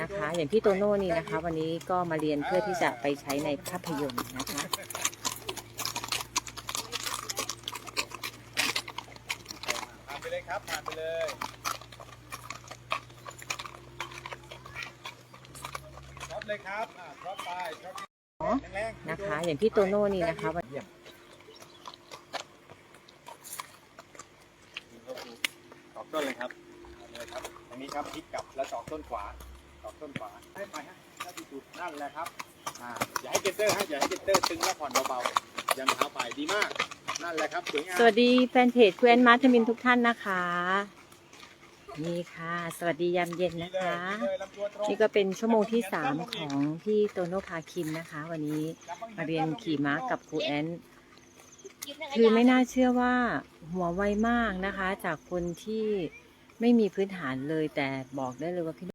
นะคะ อย่างพี่โตโน่นี่นะคะ วันนี้ก็มาเรียนเพื่อที่จะไปใช้ในภาพยนตร์นะคะผ่านไปเลยครับผ่านไปเลยช็อตเลยครับอ่าช็อตไปช็อตแรงๆนะคะ อย่างพี่โตโน่นี่นะคะวันเยี่ยมตอกต้นเลยครับเอาเลยครับตรง นี้ครับพลิกกลับแล้วตอกต้นขวาตอกต้นขวาให้ไปฮะถ้าที่สุดนั่นแหละครับอ่าอย่าให้เกตเตอร์ฮะอย่าให้เกตเตอร์ตึงแล้วผ่อนเบาๆยันเท้าไปดีมากนั่นแหละครับสวยงามสวัสดีแฟนเพจคุแอนมาร์ทมินทุกท่านนะคะ นี่ค่ะ สวัสดียามเย็นนะคะ นี่ก็เป็นชั่วโมงที่สามของพี่โตโน่พาคินนะคะ วันนี้มาเรียนขี่ม้ากับครูแอนคือไม่น่าเชื่อว่าหัวไวมากนะคะ จากคนที่ ไม่มีพื้นฐานเลยแต่บอกได้เลยว่าพี่